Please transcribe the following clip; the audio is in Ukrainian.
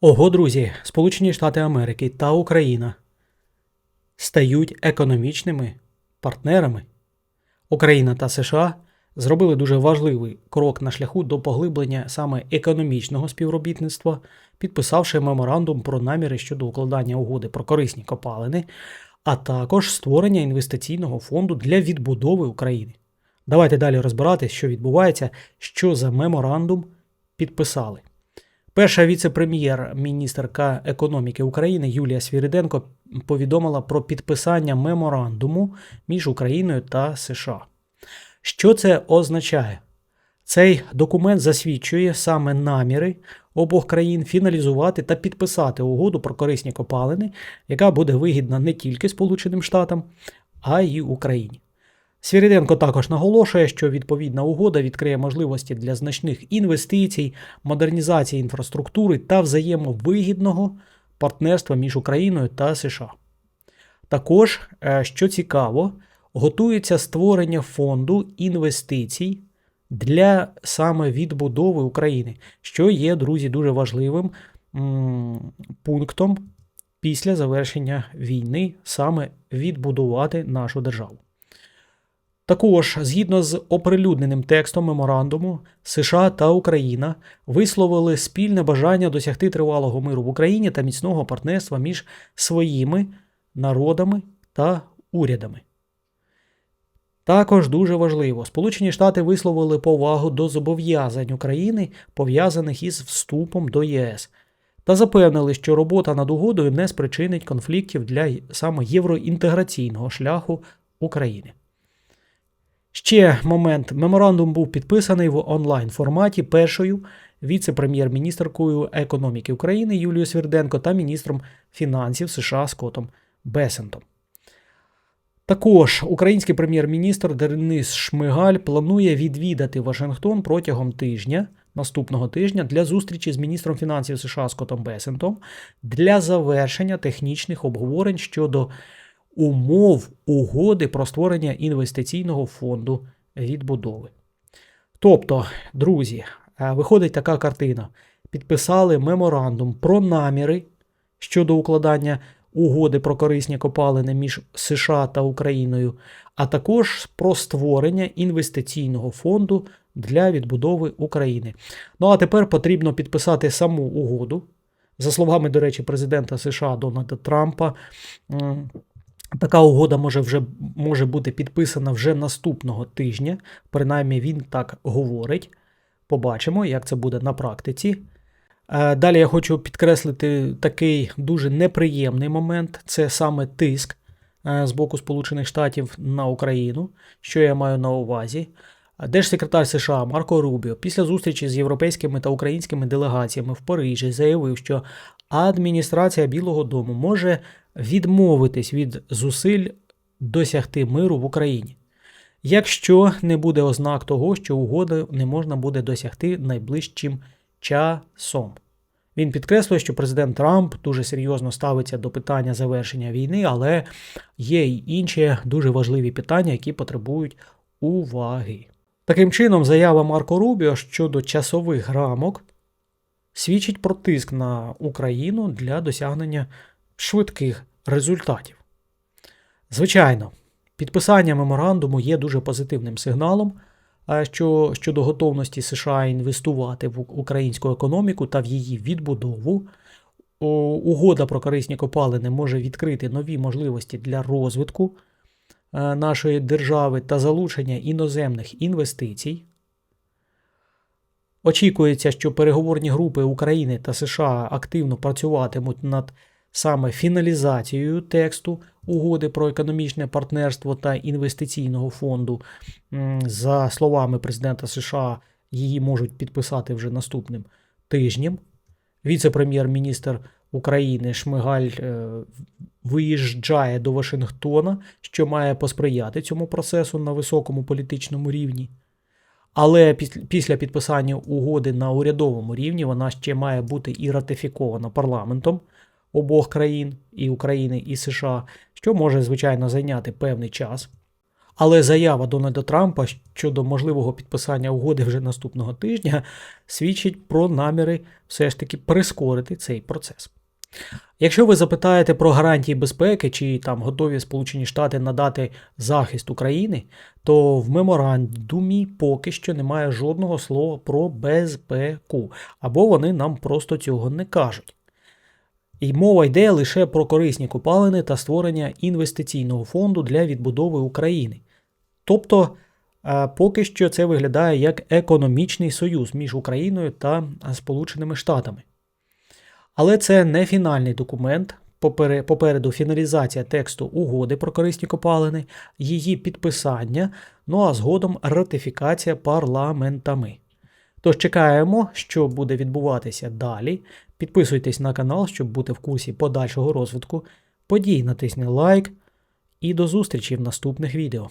Ого, друзі, Сполучені Штати Америки та Україна стають економічними партнерами. Україна та США зробили дуже важливий крок на шляху до поглиблення саме економічного співробітництва, підписавши меморандум про наміри щодо укладання угоди про корисні копалини, а також створення інвестиційного фонду для відбудови України. Давайте далі розбиратись, що відбувається, що за меморандум підписали. Перша віце-прем'єр-міністерка економіки України Юлія Свіриденко повідомила про підписання меморандуму між Україною та США. Що це означає? Цей документ засвідчує саме наміри обох країн фіналізувати та підписати угоду про корисні копалини, яка буде вигідна не тільки Сполученим Штатам, а й Україні. Свіриденко також наголошує, що відповідна угода відкриє можливості для значних інвестицій, модернізації інфраструктури та взаємовигідного партнерства між Україною та США. Також, е, що цікаво, готується створення фонду інвестицій для саме відбудови України, що є, друзі, дуже важливим пунктом після завершення війни саме відбудувати нашу державу. Також, згідно з оприлюдненим текстом меморандуму, США та Україна висловили спільне бажання досягти тривалого миру в Україні та міцного партнерства між своїми народами та урядами. Також дуже важливо, Сполучені Штати висловили повагу до зобов'язань України, пов'язаних із вступом до ЄС, та запевнили, що робота над угодою не спричинить конфліктів для саме євроінтеграційного шляху України. Ще момент. Меморандум був підписаний в онлайн форматі першою віце-прем'єр-міністеркою економіки України Юлією Свірденко та міністром фінансів США Скоттом Бесентом. Також український прем'єр-міністр Денис Шмигаль планує відвідати Вашингтон протягом тижня, наступного тижня, для зустрічі з міністром фінансів США Скоттом Бесентом для завершення технічних обговорень щодо умов угоди про створення інвестиційного фонду відбудови. Тобто, друзі, е, виходить така картина. Підписали меморандум про наміри щодо укладання угоди про корисні копалини між США та Україною, а також про створення інвестиційного фонду для відбудови України. Ну а тепер потрібно підписати саму угоду. За словами, до речі, президента США Дональда Трампа. Така угода може вже може бути підписана вже наступного тижня. Принаймні він так говорить. Побачимо, як це буде на практиці. Е, Далі я хочу підкреслити такий дуже неприємний момент: це саме тиск е, з боку Сполучених Штатів на Україну, що я маю на увазі. Держсекретар США Марко Рубіо після зустрічі з європейськими та українськими делегаціями в Парижі заявив, що адміністрація Білого Дому може відмовитись від зусиль досягти миру в Україні, якщо не буде ознак того, що угоду не можна буде досягти найближчим часом. Він підкреслює, що президент Трамп дуже серйозно ставиться до питання завершення війни, але є й інші дуже важливі питання, які потребують уваги. Таким чином, заява Марко Рубіо щодо часових рамок свідчить про тиск на Україну для досягнення швидких результатів. Звичайно, підписання меморандуму є дуже позитивним сигналом що, щодо готовності США інвестувати в українську економіку та в її відбудову. Угода про корисні копалини може відкрити нові можливості для розвитку е, нашої держави та залучення іноземних інвестицій. Очікується, що переговорні групи України та США активно працюватимуть над саме фіналізацією тексту угоди про економічне партнерство та інвестиційного фонду. За словами президента США, її можуть підписати вже наступним тижнем. Віце-прем'єр-міністр України Шмигаль е, виїжджає до Вашингтона, що має посприяти цьому процесу на високому політичному рівні. Але після підписання угоди на урядовому рівні вона ще має бути і ратифікована парламентом обох країн, і України, і США, що може, звичайно, зайняти певний час. Але заява Дональда Трампа щодо можливого підписання угоди вже наступного тижня свідчить про наміри все ж таки прискорити цей процес. Якщо ви запитаєте про гарантії безпеки, чи там готові Сполучені Штати надати захист України, то в меморандумі поки що немає жодного слова про безпеку, або вони нам просто цього не кажуть. І мова йде лише про корисні копалини та створення інвестиційного фонду для відбудови України. Тобто, е, поки що це виглядає як економічний союз між Україною та Сполученими Штатами. Але це не фінальний документ. Попереду фіналізація тексту угоди про корисні копалини, її підписання, ну а згодом ратифікація парламентами. Тож чекаємо, що буде відбуватися далі. Підписуйтесь на канал, щоб бути в курсі подальшого розвитку. Подій натисни лайк і до зустрічі в наступних відео.